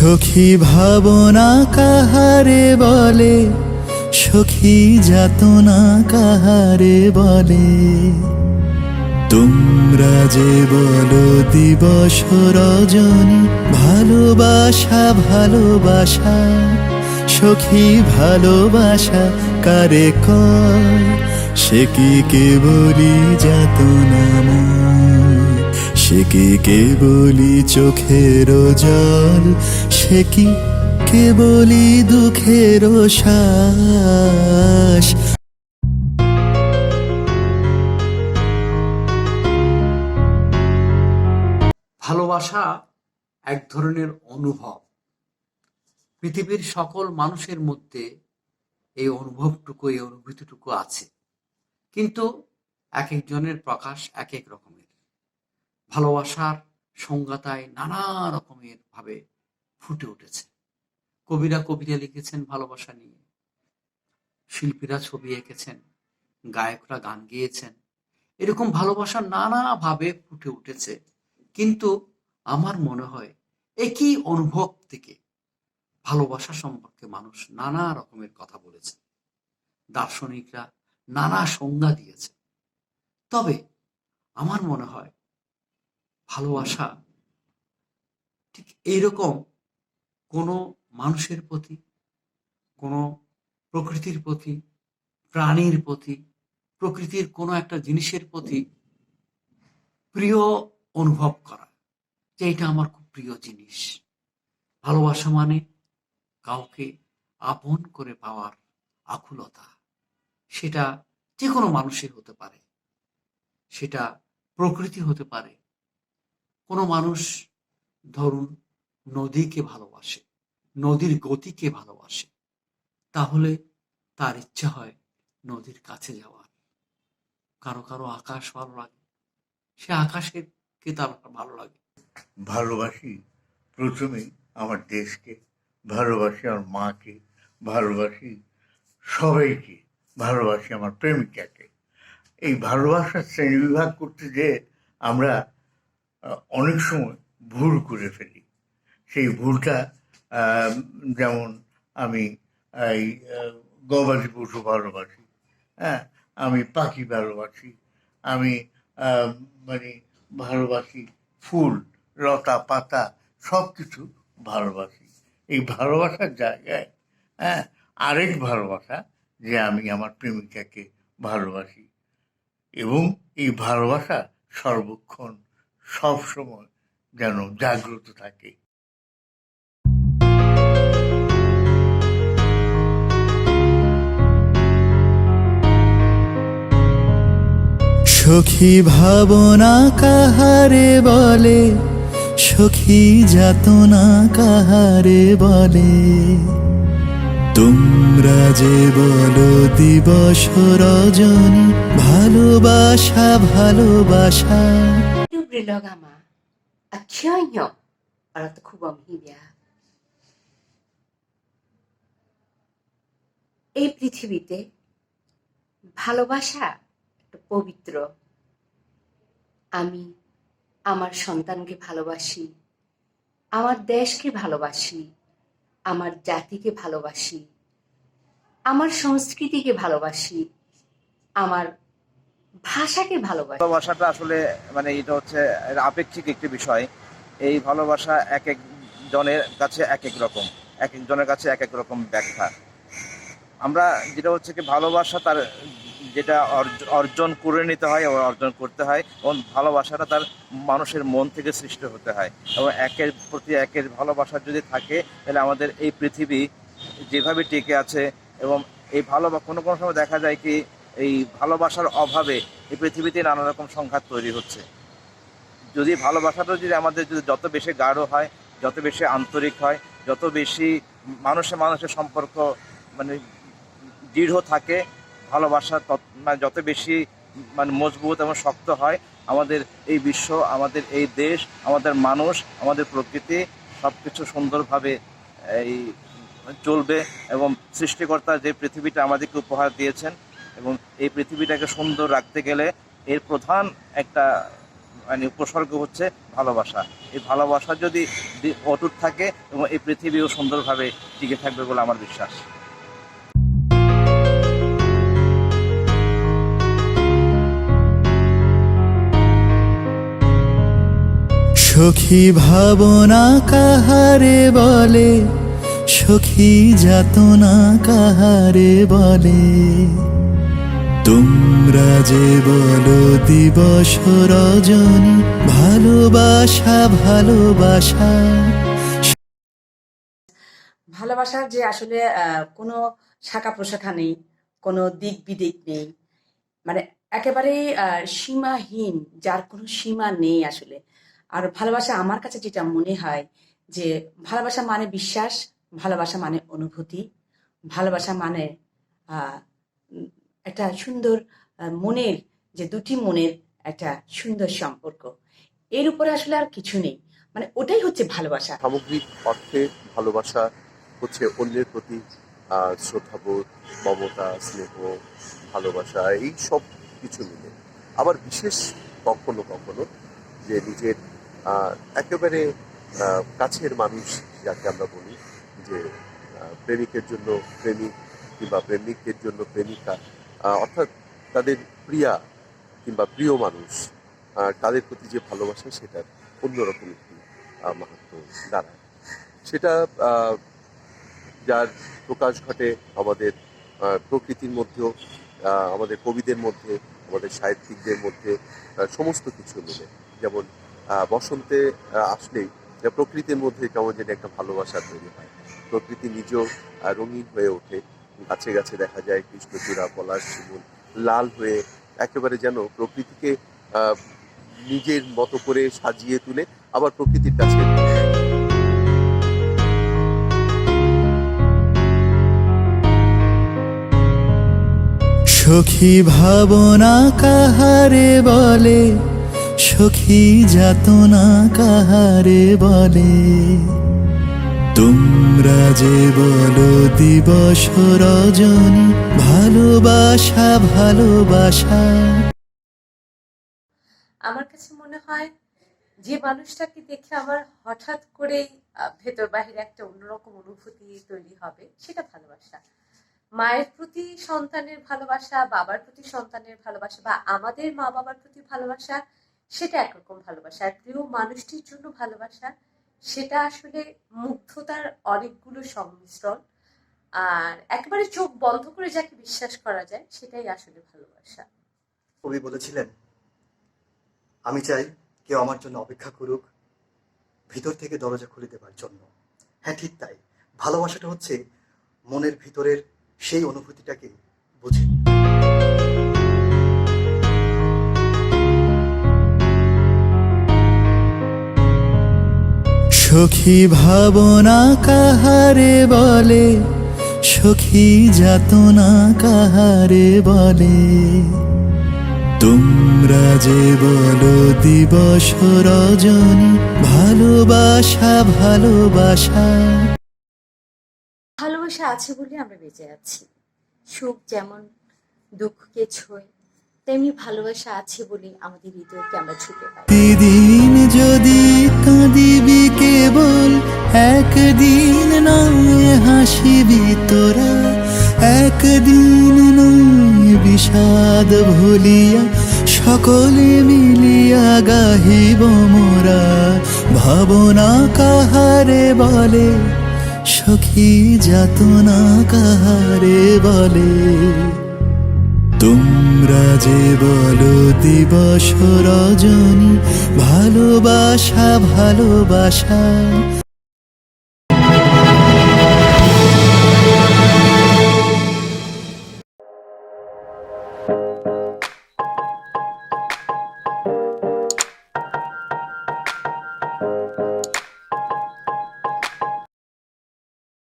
সখী ভাবনা কাহারে বলে? সখী যাতনা কাহারে বলে? তোমরা যে বলো দিবস রজনী, ভালোবাসা ভালোবাসা। সখী ভালোবাসা কারে কয়? সে কি কেবলি যাতনাময় সে কি কেবলি চোখের জল? সে কি কেবলি দুঃখের শ্বাস? ভালোবাসা এক ধরনের অনুভব। পৃথিবীর সকল মানুষের মধ্যে এই অনুভবটুকু, এই অনুভূতিটুকু আছে। কিন্তু এক একজনের প্রকাশ এক এক রকমের। ভালোবাসার সংজ্ঞাতায় নানা রকমের ভাবে ফুটে উঠেছে। কবিরা কবিতা লিখেছেন ভালোবাসা নিয়ে। শিল্পীরা ছবি এঁকেছেন, গায়করা গান গেয়েছেন। এরকম ভালোবাসা নানা ভাবে ফুটে উঠেছে। কিন্তু আমার মনে হয় একই অনুভব থেকে ভালোবাসা সম্পর্কে মানুষ নানা রকমের কথা বলেছে। দার্শনিকরা নানা সংজ্ঞা দিয়েছে। তবে আমার মনে হয় ভালোবাসা। ঠিক এইরকম কোনো মানুষের প্রতি, কোনো প্রকৃতির প্রতি, প্রাণীর প্রতি, প্রকৃতির কোনো একটা জিনিসের প্রতি প্রিয় অনুভব করা, যে এটা আমার খুব প্রিয় জিনিস। ভালোবাসা মানে কাউকে আপন করে পাওয়ার আকুলতা। সেটা যে কোনো মানুষের হতে পারে। সেটা প্রকৃতি হতে পারে কোনো মানুষ ধরুন নদীকে ভালোবাসে, নদীর গতিকে ভালোবাসে, তাহলে তার ইচ্ছা হয় নদীর কাছে যাওয়ার। কারও কারও আকাশ ভালো লাগে, সে আকাশের কে তার ভালো লাগে? ভালোবাসি প্রথমে আমার দেশকে, ভালোবাসি আমার মাকে, ভালোবাসি সবাইকে, ভালোবাসি আমার প্রেমিকাকে। এই ভালোবাসার শ্রেণীবিভাগ করতে যে আমরা অনেক সময় ভুল করে ফেলি। সেই ভুলটা যেমন আমি এই গবাদি পশু ভালোবাসি হ্যাঁ আমি পাখি ভালোবাসি, আমি মানে ভালোবাসি ফুল, লতা, পাতা সব কিছু ভালোবাসি। এই ভালোবাসার জায়গায় হ্যাঁ আরেক ভালোবাসা যে আমি আমার প্রেমিকাকে ভালোবাসি। এবং এই ভালোবাসা সর্বক্ষণ সব সময় যেন জাগ্রত থাকে। সখী ভাবনা কাহারে বলে, সখী যাতনা কাহারে বলে। তোমরা যে বলো দিবস রজনী, ভালোবাসা ভালোবাসা Dubrelogama, a kyanyo, kubam hibya. এই পৃথিবীতে ভালোবাসা একটা পবিত্র আমি আমার সন্তানকে ভালোবাসি আমার দেশকে ভালোবাসি আমার জাতিকে ভালোবাসি আমার সংস্কৃতিকে ভালোবাসি আমার ভাষাকে ভালোবাসি। ভালোবাসাটা আসলে মানে এটা হচ্ছে আপেক্ষিক একটি বিষয়। এই ভালোবাসা এক এক জনের কাছে এক এক রকম, এক এক জনের কাছে এক এক রকম ব্যাখ্যা। আমরা যেটা হচ্ছে কি, ভালোবাসা তার যেটা অর্জ- অর্জন করে নিতে হয় এবং অর্জন করতে হয়, এবং ভালোবাসাটা তার মানুষের মন থেকে সৃষ্টি হতে হয়। এবং একের প্রতি একের ভালোবাসা যদি থাকে, তাহলে আমাদের এই পৃথিবী যেভাবে টিকে আছে, এবং এই ভালোবাসা কোনো কোনো সময় দেখা যায় কি এই ভালোবাসার অভাবে এই পৃথিবীতে নানা রকম সংঘাত তৈরি হচ্ছে। যদি ভালোবাসাটা যদি আমাদের যদি যত বেশি গাঢ় হয়, যত বেশি আন্তরিক হয়, যত বেশি মানুষের মানুষের সম্পর্ক মানে দৃঢ় থাকে, ভালোবাসা তত- মানে যত বেশি মানে মজবুত এবং শক্ত হয়, আমাদের এই বিশ্ব, আমাদের এই দেশ, আমাদের মানুষ, আমাদের প্রকৃতি সব কিছু সুন্দরভাবে এই চলবে এবং সৃষ্টিকর্তা যে পৃথিবীটা আমাদেরকে উপহার দিয়েছেন এবং এই পৃথিবীটাকে সুন্দর রাখতে গেলে এর প্রধান একটা মানে উপসর্গ হচ্ছে ভালোবাসা। এই ভালোবাসা যদি অটুট থাকে এবং এই পৃথিবীও সুন্দরভাবে টিকে থাকবে বলে আমার বিশ্বাস। সখী ভাবনা কাহারে বলে, সখী যাতনা কাহারে বলে। তোমরা যে বলো দিবস রজনী ভালোবাসা ভালোবাসা। ভালোবাসার যে আসলে কোনো শাখা প্রশাখা নেই কোনো দিক বিদিক নেই মানে একেবারেই আহ, সীমাহীন যার কোনো সীমা নেই আসলে। আর ভালোবাসা আমার কাছে যেটা মনে হয় যে ভালোবাসা মানে বিশ্বাস ভালোবাসা মানে অনুভূতি ভালোবাসা মানে একটা সুন্দর মনের, যে দুটি মনের একটা সুন্দর সম্পর্ক। এর উপরে আসলে আর কিছু নেই। মানে ওটাই হচ্ছে ভালোবাসা। সামগ্রিক অর্থে ভালোবাসা হচ্ছে অন্যের প্রতি শ্রদ্ধাবোধ, মমতা, স্নেহ, ভালোবাসা, এই সব কিছু মিলে। আবার বিশেষ কখনো কখনো যে নিজের একেবারে কাছের মানুষ যাকে আমরা বলি, যে প্রেমিকের জন্য প্রেমিক কিংবা প্রেমিকের জন্য প্রেমিকা অর্থাৎ তাদের প্রিয়া কিংবা প্রিয় মানুষ তাদের প্রতি যে ভালোবাসা, সেটার অন্যরকম একটি মাহাত্ম দাঁড়ায়। সেটা যার প্রকাশ ঘটে আমাদের প্রকৃতির মধ্যেও আমাদের কবিদের মধ্যে, আমাদের সাহিত্যিকদের মধ্যে সমস্ত কিছু মিলে। যেমন বসন্তে আসলেই প্রকৃতির মধ্যে কেমন যেন একটা ভালোবাসা তৈরি হয়। প্রকৃতি নিজেও রঙিন হয়ে ওঠে। গাছে গাছে দেখা যায় কৃষ্ণচূড়া পলাশ, শিমুল, লাল হয়ে একেবারে যেন প্রকৃতিকে নিজের মতো করে সাজিয়ে তুলে আবার প্রকৃতির কাছে সখী ভাবনা কাহারে বলে, সখী যাতনা কাহারে বলে। তোমরা যে বলো দিবস রজনী, ভালোবাসা ভালোবাসা। আমার কাছে মনে হয় যে মানুষটাকে দেখে আমার হঠাৎ করেই ভেতর বাহিরে একটা অন্যরকম অনুভূতি তৈরি হবে, সেটা ভালোবাসা। মায়ের প্রতি সন্তানের ভালোবাসা, বাবার প্রতি সন্তানের ভালোবাসা বা আমাদের মা বাবার প্রতি ভালোবাসা, সেটা একরকম ভালোবাসা। আর প্রিয় মানুষটির জন্য ভালোবাসা সেটা আসলে মুগ্ধতার অনেকগুলো সংমিশ্রণ। আর একেবারে চোখ বন্ধ করে যাকে বিশ্বাস করা যায়, সেটাই আসলে ভালোবাসা। কবি বলেছিলেন, আমি চাই কেউ আমার জন্য অপেক্ষা করুক, ভিতর থেকে দরজা খুলে দেবার জন্য। হ্যাঁ ঠিক তাই। ভালোবাসাটা হচ্ছে মনের ভিতরের সেই অনুভূতিটাকে বুঝে। সখী ভাবনা কাহারে বলে সখী যাতনা কাহারে বলে। তোমরা যে বলো দিবস রজনী ভালোবাসা ভালোবাসা। ভালোবাসা আছে বলে আমরা বেঁচে আছি। সুখ যেমন দুঃখকে ছোঁয় তেমনি ভালোবাসা আছে বলে আমাদের হৃদয়কে আমরা ছুটে পাই দিন যদি একদিন নয় হাসিবি তোরা একদিন নয় বিষাদ ভুলিয়া সকলে মিলিয়া গাহিব মোরা। ভাবনা কাহারে বলে, সখী যাতনা কাহারে বলে। তোমরা যে বলো দিবস রজনী, ভালোবাসা ভালোবাসা।